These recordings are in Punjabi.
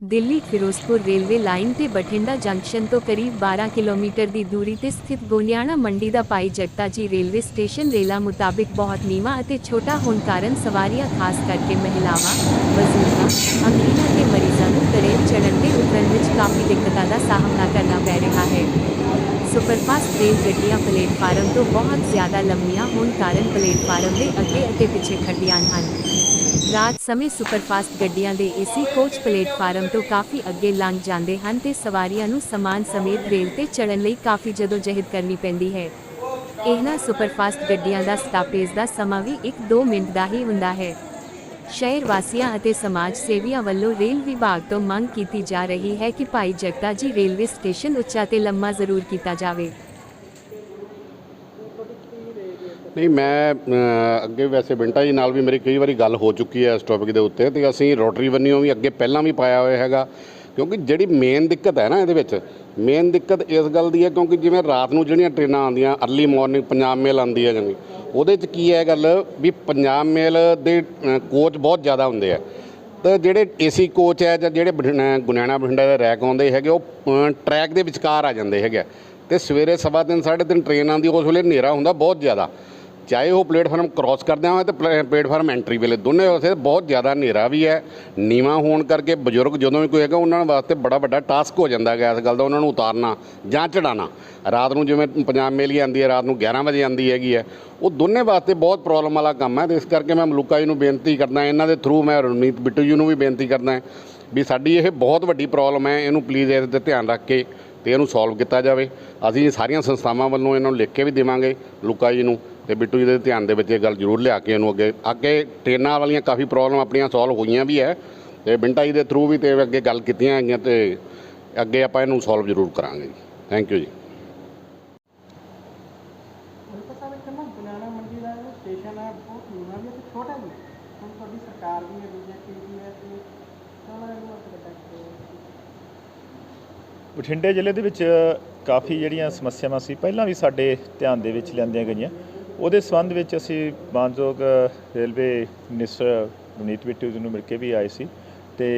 ਦਿੱਲੀ ਫਿਰੋਜ਼ਪੁਰ ਰੇਲਵੇ ਲਾਈਨ ਤੇ ਬਠਿੰਡਾ ਜੰਕਸ਼ਨ ਤੋਂ ਕਰੀਬ 12 ਕਿਲੋਮੀਟਰ ਦੀ ਦੂਰੀ ਤੇ ਸਥਿਤ ਗੋਨਿਆਣਾ ਮੰਡੀ ਦਾ ਪਾਈ ਜਗਤਾ ਜੀ ਰੇਲਵੇ ਸਟੇਸ਼ਨ ਰੇਲਾ ਮੁਤਾਬਿਕ ਬਹੁਤ ਨੀਵਾਂ ਅਤੇ ਛੋਟਾ ਹੋਣ ਕਾਰਨ ਸਵਾਰੀਆਂ, ਖਾਸ ਕਰਕੇ ਮਹਿਲਾਵਾਂ, ਬਜ਼ੁਰਗਾਂ ਅੰਗਹੀਣਾਂ ਤੇ ਮਰੀਜ਼ਾਂ ਨੂੰ ਟ੍ਰੇਨ ਚੜ੍ਹਨ ਤੇ ਉਤਰਨ ਵਿੱਚ ਕਾਫੀ ਦਿੱਕਤਾਂ ਦਾ ਸਾਹਮਣਾ ਕਰਨਾ ਪੈ ਰਿਹਾ ਹੈ। ਸੁਪਰਫਾਸਟ ਰੇਲ ਗੱਡੀਆਂ ਪਲੇਟਫਾਰਮ ਤੋਂ ਬਹੁਤ ਜ਼ਿਆਦਾ ਲੰਮੀਆਂ ਹੋਣ ਕਾਰਨ ਪਲੇਟਫਾਰਮ ਦੇ ਅੱਗੇ ਅਤੇ ਪਿੱਛੇ ਖੜ੍ਹਦੀਆਂ ਹਨ। ਰਾਤ ਸਮੇਂ ਸੁਪਰਫਾਸਟ ਗੱਡੀਆਂ ਦੇ ਏਸੀ ਕੋਚ ਪਲੇਟਫਾਰਮ ਤੋਂ ਕਾਫੀ ਅੱਗੇ ਲੰਘ ਜਾਂਦੇ ਹਨ ਤੇ ਸਵਾਰੀਆਂ ਨੂੰ ਸਮਾਨ ਸਮੇਤ ਰੇਲ ਤੇ ਚੜ੍ਹਨ ਲਈ ਕਾਫੀ ਜਦੋਜਹਿਦ ਕਰਨੀ ਪੈਂਦੀ ਹੈ। ਇਹਨਾਂ ਸੁਪਰਫਾਸਟ ਗੱਡੀਆਂ ਦਾ ਸਟਾਪੇਜ ਦਾ ਸਮਾਂ ਵੀ 1-2 ਮਿੰਟ ਦਾ ਹੀ ਹੁੰਦਾ ਹੈ। ਸ਼ਹਿਰ ਵਾਸੀਆਂ ਅਤੇ ਸਮਾਜ ਸੇਵੀਆਂ ਵੱਲੋਂ ਰੇਲ ਵਿਭਾਗ ਤੋਂ ਮੰਗ ਕੀਤੀ ਜਾ ਰਹੀ ਹੈ ਕਿ ਭਾਈ ਜਗਤਾ ਜੀ ਰੇਲਵੇ ਸਟੇਸ਼ਨ ਉੱਚਾ ਤੇ ਲੰਮਾ ਜ਼ਰੂਰ ਕੀਤਾ ਜਾਵੇ। ਨਹੀਂ, ਮੈਂ ਅੱਗੇ ਵੈਸੇ ਬਿੰਟਾ ਜੀ ਨਾਲ ਵੀ ਮੇਰੀ ਕਈ ਵਾਰੀ ਗੱਲ ਹੋ ਚੁੱਕੀ ਹੈ ਇਸ ਟੌਪਿਕ ਦੇ ਉੱਤੇ ਤੇ ਅਸੀਂ ਰੋਟਰੀ ਵੰਨਿਓ ਵੀ ਅੱਗੇ ਪਹਿਲਾਂ ਵੀ ਪਾਇਆ ਹੋਇਆ ਹੈਗਾ। ਕਿਉਂਕਿ ਜਿਹੜੀ ਮੇਨ ਦਿੱਕਤ ਹੈ ਨਾ ਇਹਦੇ ਵਿੱਚ ਮੇਨ ਦਿੱਕਤ ਇਸ ਗੱਲ ਦੀ ਹੈ ਕਿਉਂਕਿ ਜਿਵੇਂ ਰਾਤ ਨੂੰ ਜਿਹੜੀਆਂ ਟ੍ਰੇਨਾਂ ਆਉਂਦੀਆਂ ਅਰਲੀ ਮਾਰਨਿੰਗ ਪੰਜਾਬ ਮੇਲ ਆਉਂਦੀ ਹੈ ਜਿਵੇਂ ਉਹਦੇ 'ਚ ਕੀ ਹੈ ਗੱਲ ਵੀ ਪੰਜਾਬ ਮੇਲ ਦੇ ਕੋਚ ਬਹੁਤ ਜ਼ਿਆਦਾ ਹੁੰਦੇ ਆ। ਤੇ ਜਿਹੜੇ ਏਸੀ ਕੋਚ ਹੈ ਜਾਂ ਜਿਹੜੇ ਬਠਿੰਡਾ- ਗੁਨਿਆਣਾ ਬਠਿੰਡਾ ਦੇ ਰੈਕ ਆਉਂਦੇ ਹੈਗੇ, ਉਹ ਟਰੈਕ ਦੇ ਵਿਚਕਾਰ ਆ ਜਾਂਦੇ ਹੈਗੇ ਤੇ ਸਵੇਰੇ ਸਵਾ ਤਿੰਨ, ਸਾਢੇ ਤਿੰਨ ਟ੍ਰੇਨ ਆਉਂਦੀ, ਉਸ ਵੇਲੇ ਹਨੇਰਾ ਹੁੰਦਾ ਬਹੁਤ ਜ਼ਿਆਦਾ। ਚਾਹੇ ਉਹ ਪਲੇਟਫਾਰਮ ਕ੍ਰਾਸ ਕਰਦੇ ਹੋਏ ਤੇ ਪਲੇ- ਪਲੇਟਫਾਰਮ ਐਂਟਰੀ ਵੇਲੇ। ਦੋਨੇ ਪਾਸੇ ਬਹੁਤ ਜ਼ਿਆਦਾ ਹਨੇਰਾ ਵੀ ਹੈ, ਨੀਵਾਂ ਹੋਣ ਕਰਕੇ ਬਜ਼ੁਰਗ ਜਦੋਂ ਵੀ ਕੋਈ ਹੈਗਾ ਉਹਨਾਂ ਵਾਸਤੇ ਬੜਾ ਵੱਡਾ ਟਾਸਕ ਹੋ ਜਾਂਦਾ ਹੈਗਾ ਇਸ ਗੱਲ ਦਾ, ਉਹਨਾਂ ਨੂੰ ਉਤਾਰਨਾ ਜਾਂ ਚੜਾਉਣਾ ਰਾਤ ਨੂੰ ਜਿਵੇਂ ਪੰਜਾਬ ਮੇਲੀ ਆਉਂਦੀ ਹੈ, ਰਾਤ ਨੂੰ 11 ਵਜੇ ਆਉਂਦੀ ਹੈਗੀ ਹੈ, ਉਹ ਦੋਨੇ ਵਾਸਤੇ ਬਹੁਤ ਪ੍ਰੋਬਲਮ ਵਾਲਾ ਕੰਮ ਹੈ ਤੇ ਇਸ ਕਰਕੇ ਮੈਂ ਮਲੂਕਾ ਜੀ ਨੂੰ ਬੇਨਤੀ ਕਰਦਾ, ਇਹਨਾਂ ਦੇ ਥਰੂ ਮੈਂ ਰਣਮੀਤ ਬਿੱਟੂ ਜੀ ਨੂੰ ਵੀ ਬੇਨਤੀ ਕਰਦਾ ਵੀ ਸਾਡੀ ਇਹ ਬਹੁਤ ਵੱਡੀ ਪ੍ਰੋਬਲਮ ਹੈ, ਇਹਨੂੰ ਪਲੀਜ਼ ਇਹਦੇ ਤੇ ਧਿਆਨ ਰੱਖ ਕੇ ਤੇ ਇਹਨੂੰ ਸੋਲਵ ਕੀਤਾ ਜਾਵੇ। ਅਸੀਂ ਸਾਰੀਆਂ ਸੰਸਥਾਵਾਂ ਵੱਲੋਂ ਇਹਨਾਂ ਨੂੰ ਲਿਖ ਕੇ ਵੀ ਦੇਵਾਂਗੇ ਲੁਕਾ ਜੀ ਨੂੰ। ਤੇ ਬਿੱਟੂ ਜੀ ਦੇ ਧਿਆਨ ਦੇ ਵਿੱਚ ਇਹ ਗੱਲ ਜ਼ਰੂਰ ਲਿਆ ਕੇ ਇਹਨੂੰ ਅੱਗੇ। ਅੱਗੇ ਟ੍ਰੇਨਾਂ ਵਾਲੀਆਂ ਕਾਫੀ ਪ੍ਰੋਬਲਮ ਆਪਣੀਆਂ ਸੋਲਵ ਹੋਈਆਂ ਵੀ ਹੈ ਤੇ ਬਿੰਟਾ ਜੀ ਦੇ ਥਰੂ ਵੀ ਤੇ ਅੱਗੇ ਗੱਲ ਕੀਤੀਆਂ ਹੈਗੀਆਂ ਤੇ ਅੱਗੇ ਆਪਾਂ ਇਹਨੂੰ ਸੋਲਵ ਜ਼ਰੂਰ ਕਰਾਂਗੇ ਜੀ। ਥੈਂਕ ਯੂ ਜੀ। ਬਠਿੰਡੇ ਜ਼ਿਲ੍ਹੇ ਦੇ ਵਿੱਚ ਕਾਫੀ ਜਿਹੜੀਆਂ ਸਮੱਸਿਆਵਾਂ ਸੀ ਪਹਿਲਾਂ ਵੀ ਸਾਡੇ ਧਿਆਨ ਦੇ ਵਿੱਚ ਲਿਆਂਦੀਆਂ ਗਈਆਂ। ਉਹਦੇ ਸੰਬੰਧ ਵਿੱਚ ਅਸੀਂ ਮਾਨਯੋਗ ਰੇਲਵੇ ਮਿਨਿਸਟਰ ਰਣਜੀਤ ਬਿੱਟੂ ਜੀ ਨੂੰ ਮਿਲ ਕੇ ਵੀ ਆਏ ਸੀ। ਤੇ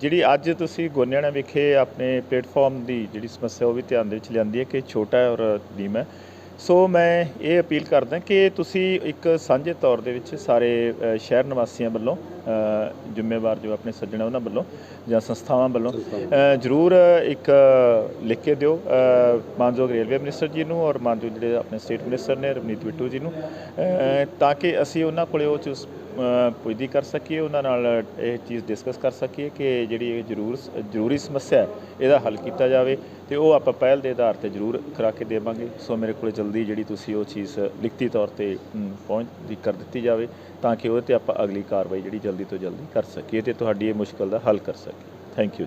ਜਿਹੜੀ ਅੱਜ ਤੁਸੀਂ ਗੋਨਿਆਣਾ ਵਿਖੇ ਆਪਣੇ ਪਲੇਟਫਾਰਮ ਦੀ ਜਿਹੜੀ ਸਮੱਸਿਆ ਉਹ ਵੀ ਧਿਆਨ ਦੇ ਵਿੱਚ ਲਿਆਂਦੀ ਹੈ ਕਿ ਛੋਟਾ ਹੈ ਔਰ ਨੀਮ ਹੈ। ਸੋ ਮੈਂ ਇਹ ਅਪੀਲ ਕਰਦਾ ਕਿ ਤੁਸੀਂ ਇੱਕ ਸਾਂਝੇ ਤੌਰ ਦੇ ਵਿੱਚ ਸਾਰੇ ਸ਼ਹਿਰ ਨਿਵਾਸੀਆਂ ਵੱਲੋਂ ਜ਼ਿੰਮੇਵਾਰ ਜੋ ਆਪਣੇ ਸੱਜਣ ਉਹਨਾਂ ਵੱਲੋਂ ਜਾਂ ਸੰਸਥਾਵਾਂ ਵੱਲੋਂ। ਜ਼ਰੂਰ ਇੱਕ ਲਿਖ ਕੇ ਦਿਓ। ਮਾਨਯੋਗ ਰੇਲਵੇ ਮਿਨਿਸਟਰ ਜੀ ਨੂੰ ਔਰ ਮਾਨਯੋਗ ਜਿਹੜੇ ਆਪਣੇ ਸਟੇਟ ਮਿਨਿਸਟਰ ਨੇ ਰਵਨੀਤ ਬਿੱਟੂ ਜੀ ਨੂੰ। ਤਾਂ ਕਿ ਅਸੀਂ ਉਹਨਾਂ ਕੋਲੇ ਉਹ ਚੀਜ਼ ਅ, ਪੁੱਜਦੀ ਕਰ ਸਕੀਏ ਉਹਨਾਂ ਨਾਲ ਇਹ ਚੀਜ਼ ਡਿਸਕਸ ਕਰ ਸਕੀਏ ਕਿ ਜਿਹੜੀ ਇਹ ਜ਼ਰੂਰ ਜ਼ਰੂਰੀ ਸਮੱਸਿਆ ਹੈ ਇਹਦਾ ਹੱਲ ਕੀਤਾ ਜਾਵੇ ਤੇ ਉਹ ਆਪਾਂ ਪਹਿਲ ਦੇ ਆਧਾਰ ਤੇ ਜ਼ਰੂਰ ਕਰਾ ਕੇ ਦੇਵਾਂਗੇ। ਸੋ ਮੇਰੇ ਕੋਲੇ ਜਲਦੀ ਜਿਹੜੀ ਤੁਸੀਂ ਉਹ ਚੀਜ਼ ਲਿਖਤੀ ਤੌਰ ਤੇ ਪਹੁੰਚ ਦੀ ਕਰ ਦਿੱਤੀ ਜਾਵੇ ਤਾਂ ਕਿ ਉਹਦੇ ਤੇ ਆਪਾਂ ਅਗਲੀ ਕਾਰਵਾਈ ਜਿਹੜੀ ਜਲਦੀ ਤੋਂ ਜਲਦੀ ਕਰ ਸਕੀਏ ਤੇ ਤੁਹਾਡੀ ਇਹ ਮੁਸ਼ਕਲ ਦਾ ਹੱਲ ਕਰ ਸਕੀਏ। ਥੈਂਕ ਯੂ ਜੀ।